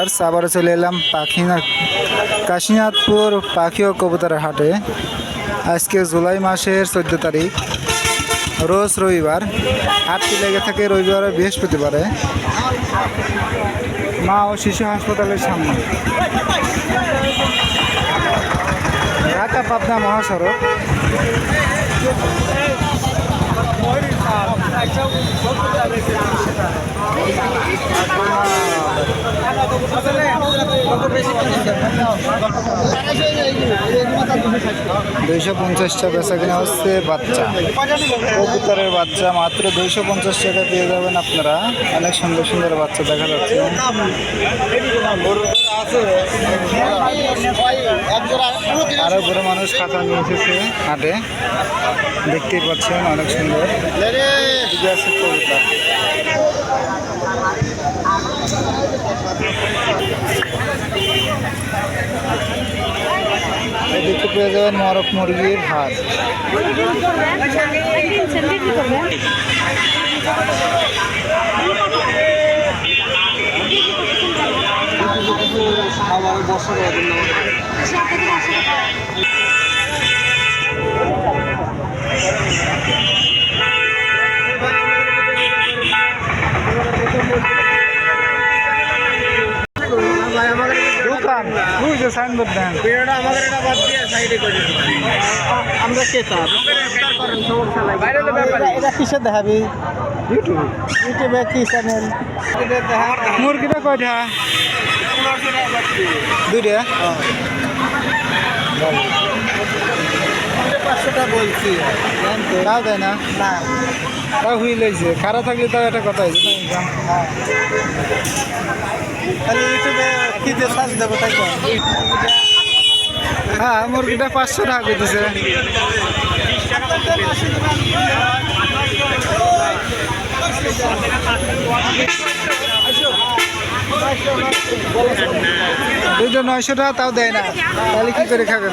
Viewers আবারও চলে এলাম পাখিনা কাশীনাথপুর পাখি ও কবুতরের হাটে আজকে জুলাই মাসের চোদ্দ তারিখ রোজ রবিবার হাটটি লেগে থাকে রবিবার বৃহস্পতিবারে মা ও শিশু হাসপাতালের সামনে ঢাকা পাবনা মহাসড়ক দুইশো পঞ্চাশ টাকা বেচা কিনা হচ্ছে বাচ্চা। কবুতরের বাচ্চা মাত্র দুইশো পঞ্চাশ টাকা পেয়ে যাবেন আপনারা। অনেক সুন্দর সুন্দর বাচ্চা দেখা যাচ্ছে। আরও বড় মানুষ খাতা নিয়ে এসেছে হাটে। দেখতেই পাচ্ছেন অনেক সুন্দর। আছে কবুতর। এদিকে পেয়ে যাবেন মরক মুরগির হাট দোকান তুই যে সাইনবোর্ড দেন আমরা ক্রেতা এটা কিসে দেখাবি? ইউটিউব ইউটিউবে কি চ্যানেল মুরগিটা কয়টা? দুইটা? পাঁচশোটা বলছি। তাও দেয় না? না। তাও খারাপ থাকলে তাও একটা কথা হয়েছে না ইনকাম ইউটিউবে কি দিয়ে দেবো তাই হ্যাঁ মুরগিটা পাঁচশো টাকা করতেছে। দুইটা নয়শো টাকা, তাও দেয় না। তাহলে কি করে খাবেন?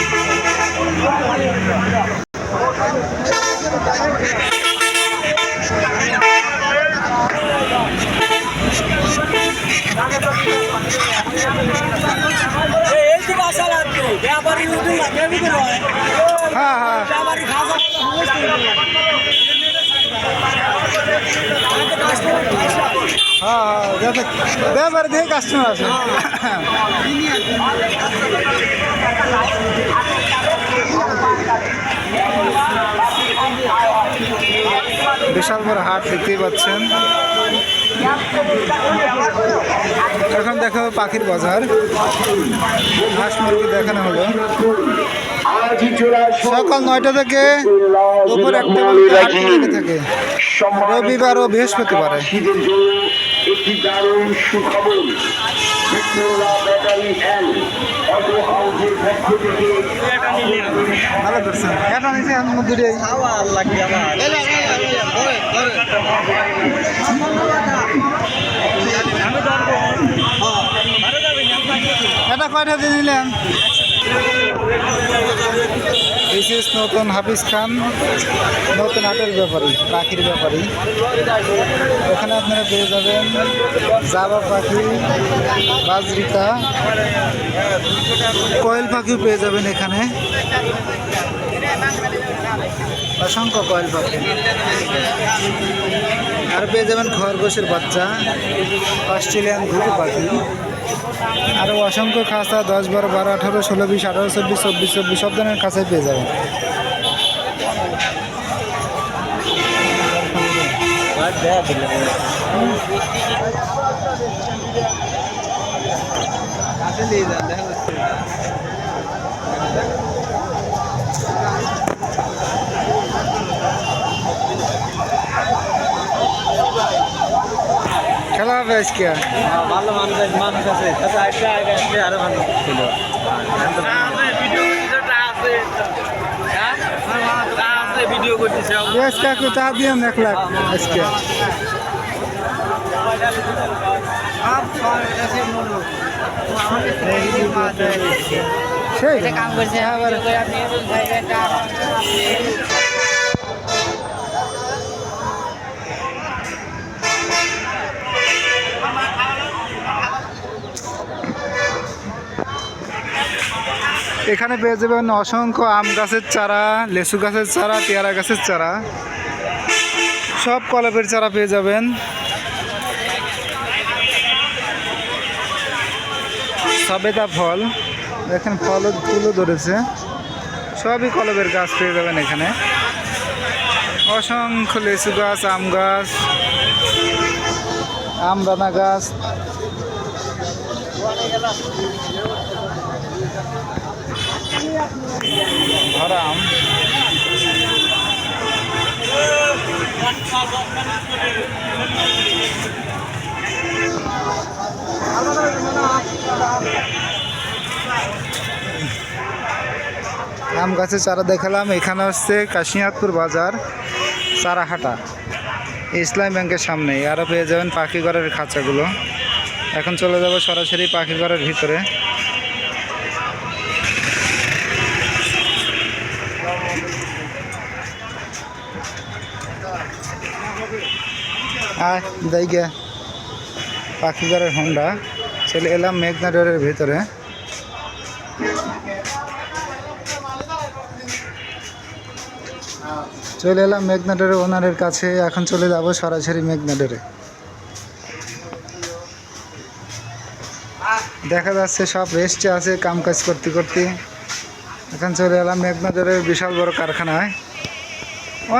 ব্যাপারী উঠে লাগে ভিতরে হ্যাঁ হ্যাঁ ব্যাপারী খাওয়া হ্যাঁ হ্যাঁ যাতে ব্যাপারে দেখে কাস্টমার আছে বিশাল বড় হাট দেখতেই পাচ্ছেন। এখন দেখো পাখির বাজার। হাঁস মুরগি দেখানো হলো। সকাল নয়টা থেকে দুপুর একটা থাকে। রবিবার ও বৃহস্পতিবারে। একটি দারুণ সুখবর। এটা কয়টা দিয়ে নিলেন দিস ইজ নতুন হাফিজ খান নতুন হাটের ব্যাপারী, পাখির ব্যাপারী। এখানে আপনারা পেয়ে যাবেন জাবা পাখি, বাজরিকা, কয়েল পাখিও পেয়ে যাবেন এখানে। অসংখ্য কয়েল পাখি। আর পেয়ে যাবেন খরগোশের বাচ্চা, অস্ট্রেলিয়ান ঘুঘু পাখি। আরও অসংখ্য খাঁচা দশ বারো বারো আঠারো, ষোলো, বিশ, আঠারো, চব্বিশ চব্বিশ চব্বিশ, সব ধরনের খাঁচাই পেয়ে যাবেন। খেলা হবে ভালো আছে মানুষ আছে আরও ভালো ভিডিও করতেছে এখানে পেয়ে যাবেন অসংখ্য আম গাছের চারা লেসু গাছের চারা, পেয়ারা গাছের চারা। সব কলপের চারা পেয়ে যাবেন। সবেদা ফল। দেখেন ফল ফুলও ধরেছে। সবই কলবের গাছ পেয়ে যাবেন এখানে। অসংখ্য লেচু গাছ, আম গাছ, আমদানা গাছ। ভরা আম গাছের চারা দেখালাম, এখানে হচ্ছে কাশিনাথপুর বাজার, চারাহাটা। ইসলাম ব্যাংকের সামনে আরও পেয়ে যাবেন পাখিঘরের খাঁচাগুলো। এখন চলে যাব সরাসরি পাখিঘরের ভিতরে। আয়, দেই গে। পাখিঘরের হোন্ডা। চলে এলাম মেঘনা ডোরের ভিতরে। চলে এলাম মেঘনাডের ওনারের কাছে। এখন চলে যাব সরাসরি মেঘনাডেরে দেখা যাচ্ছে সব রেস্টে আছে, কাম কাজ করতে করতে। এখন চলে এলাম মেঘনাডের বিশাল বড় কারখানায়।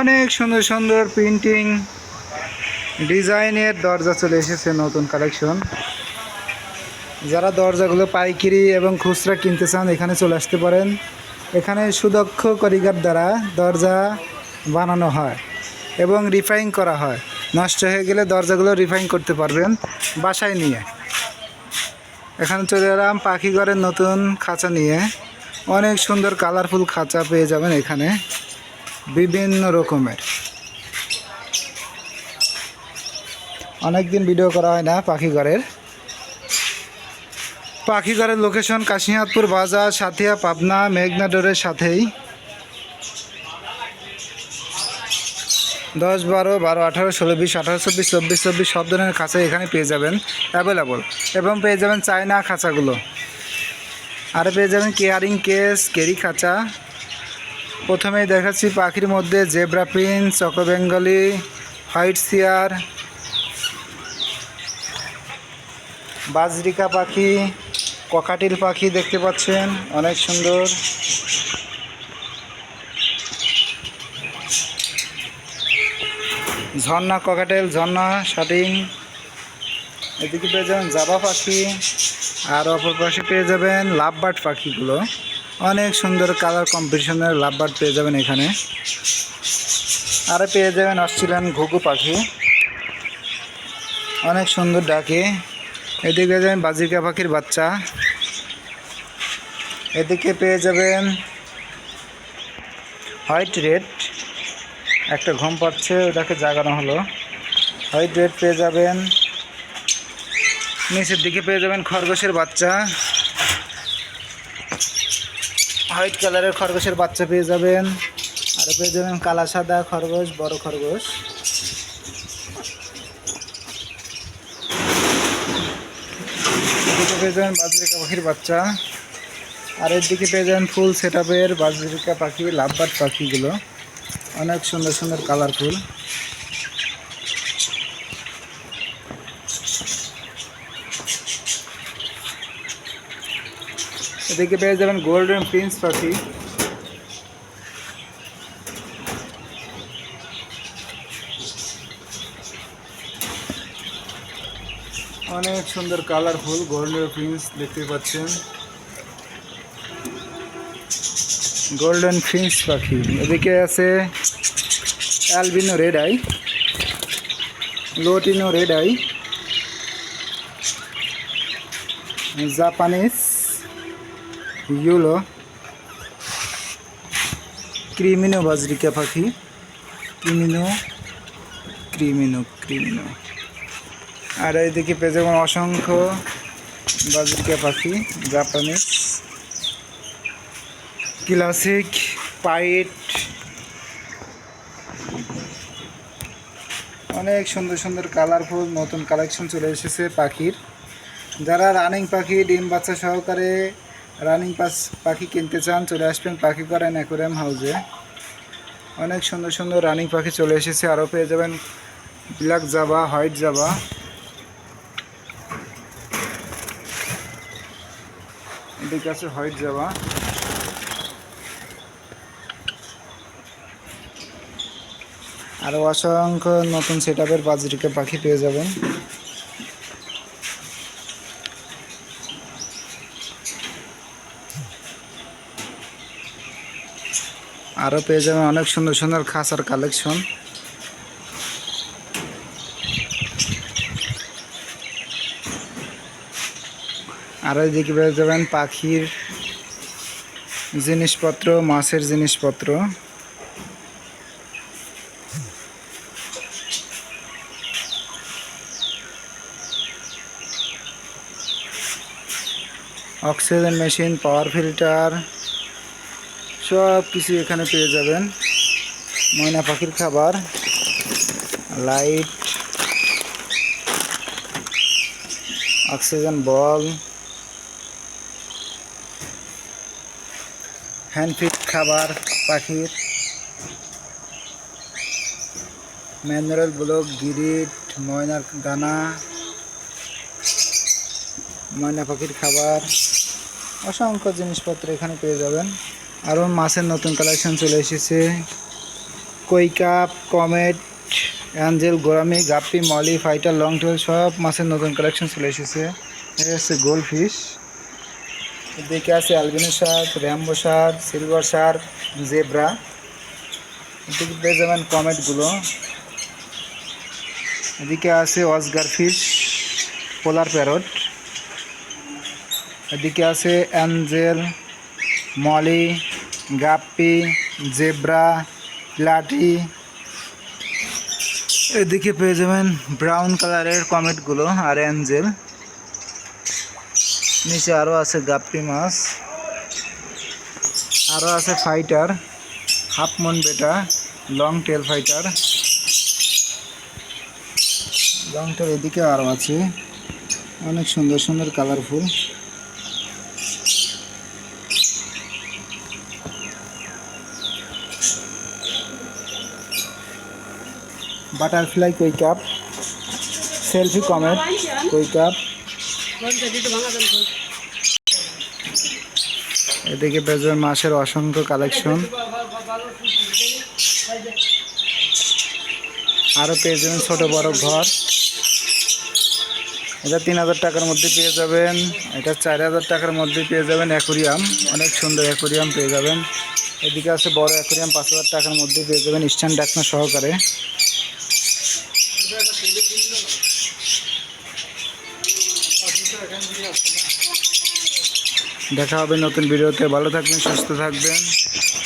অনেক সুন্দর সুন্দর প্রিন্টিং ডিজাইনের দরজা চলে এসেছে নতুন কালেকশন। যারা দরজাগুলো পাইকিরি এবং খুচরা কিনতে চান, এখানে চলে আসতে পারেন। এখানে সুদক্ষ কারিগর দ্বারা দরজা বানানো হয় এবং রিফাইন করা হয়। নষ্ট হয়ে গেলে দরজাগুলো রিফাইন করতে পারবেন বাসায় নিয়ে। এখানে চলে এলাম পাখি ঘরের নতুন খাঁচা নিয়ে। অনেক সুন্দর, কালারফুল খাঁচা পেয়ে যাবেন এখানে। বিভিন্ন রকমের। অনেক দিন ভিডিও করা হয় না পাখি ঘরের। পাখিঘরের লোকেশন কাশিনাথপুর বাজার, সাথিয়া, পাবনা, মেঘনা ডোরের সাথেই। দশ বারো বারো, আঠারো, ষোলো, বিশ, আঠারো, চব্বিশ চব্বিশ চব্বিশ, সব ধরনের খাঁচা এখানে পেয়ে যাবেন অ্যাভেলেবল এবং পেয়ে যাবেন চায়না খাঁচাগুলো। আর পেয়ে যাবেন কেয়ারিং কেস কেরি খাঁচা। প্রথমেই দেখাচ্ছি পাখির মধ্যে zebra prince choco Bengali white সিয়ার বাজরিকা পাখি, ককাটিল পাখি দেখতে পাচ্ছেন, অনেক সুন্দর। ঝর্ণা ককাটেল, ঝর্ণা শাটিং। এদিকে পেয়ে যাবেন জাবা পাখি, আর অপর পাশে পেয়ে যাবেন লাভবার্ড পাখিগুলো। অনেক সুন্দর কালার কম্পিটিশনের লাভবার্ড পেয়ে যাবেন এখানে। আর পেয়ে যাবেন অস্ট্রেলিয়ান ঘুঘু পাখি। অনেক সুন্দর ডাকে। এদিকে যাবেন বাজিকা পাখির বাচ্চা। এদিকে পেয়ে যাবেন হোয়াইট রেড। একটা ঘুম পাচ্ছে, ওটাকে জাগানো হলো। হোয়াইট রেড পেয়ে যাবেন। নিচের দিকে পেয়ে যাবেন খরগোশের বাচ্চা। হোয়াইট কালারের খরগোশের বাচ্চা পেয়ে যাবেন। আর পেয়ে যাবেন কালা সাদা খরগোশ, বড় খরগোশ। পেয়ে যাবেন বাজরিকা পাখির বাচ্চা। আর এর দিকে পেয়ে যাবেন ফুল সেট আপের বাজরিকা পাখি, লাভবার্ড পাখিগুলো। অনেক সুন্দর সুন্দর কালারফুল এদিকে পেয়ে যাবেন গোল্ডেন প্রিন্স পাখি। অনেক সুন্দর কালারফুল গোল্ডেন প্রিন্স দেখতে পাচ্ছেন। গোল্ডেন ফিন্স পাখি। এদিকে আছে albino red eye lutino red eye Japanese yellow creamino budgerigar পাখি। ক্রিমিনো ক্রিমিনো ক্রিমিনো আর এইদিকে পেয়ে যাবেন অসংখ্য বাজরিকা পাখি জাপানিজ ক্লাসিক পাইট। অনেক সুন্দর সুন্দর কালারফুল নতুন কালেকশন চলে এসেছে পাখির। যারা রানিং পাখি, ডিম বাচ্চা সহকারে রানিং পাস পাখি কিনতে চান, চলে আসবেন পাখি করেন অ্যাকোরিয়াম হাউসে। অনেক সুন্দর সুন্দর রানিং পাখি চলে এসেছে, আরও পেয়ে যাবেন ব্ল্যাক জাবা, হোয়াইট জাবা। এদিকে আছে হোয়াইট জাবা আরও অসংখ্য নতুন সেট আপের বাজরিকা পাখি পেয়ে যাবেন। আরও পেয়ে যাবেন অনেক সুন্দর সুন্দর খাসার কালেকশন আরও এদিকে পেয়ে যাবেন পাখির জিনিসপত্র, মাছের জিনিসপত্র। অক্সিজেন মেশিন, পাওয়ার ফিল্টার সব কিছু এখানে পেয়ে যাবেন। ময়না পাখির খাবার, লাইট, অক্সিজেন বল। হ্যান্ডফিট খাবার, পাখির ম্যানুয়াল ব্লক, গিরিট ময়নার দানা, ময়না পাখির খাবার, অসংখ্য জিনিসপত্র এখানে পেয়ে যাবেন। আরও মাছের নতুন কালেকশন চলে এসেছে। Koi carp, comet, angel, gourami, guppy, molly, fighter long tail সব মাছের নতুন কালেকশন চলে এসেছে। এই হচ্ছে গোল্ড ফিশ এদিকে আছে albino shark Rambo shark silver shark zebra. এদিকে পেয়ে যাবেন কমেটগুলো। এদিকে আছে অসগার ফিশ, পোলার প্যারট। এদিকে আছে angel, molly guppy zebra platy এদিকে পেয়ে যাবেন ব্রাউন কালারের কমেটগুলো আর অ্যাঞ্জেল। নিচে আরও আছে গাপ্পি মাছ। আরও আছে fighter half moon betta long tail fighter long tail এদিকে আরও আছে। অনেক সুন্দর সুন্দর কালারফুল বাটারফ্লাই কই কাপ সেলফি কমেট কই কাপ এদিকে বেজর মাসের অসংখ্য কালেকশন আরও পেয়ে যাবেন ছোটো বড় ঘর। এটা তিন হাজার টাকার মধ্যে পেয়ে যাবেন। এটা চার হাজার টাকার মধ্যে পেয়ে যাবেন অ্যাকোরিয়াম। অনেক সুন্দর অ্যাকোরিয়াম পেয়ে যাবেন। এদিকে আছে বড় অ্যাকোরিয়াম, পাঁচ হাজার টাকার মধ্যে পেয়ে যাবেন স্ট্যান্ড ডাকনা সহকারে। দেখা হবে নতুন ভিডিওতে। ভালো থাকবেন, সুস্থ থাকবেন।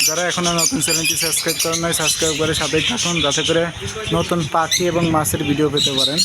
যারা এখনও নতুন চ্যানেলটি সাবস্ক্রাইব করেন নাই, সাবস্ক্রাইব করে সাথেই থাকুন, যাতে করে নতুন পাখি এবং মাছের ভিডিও পেতে পারেন।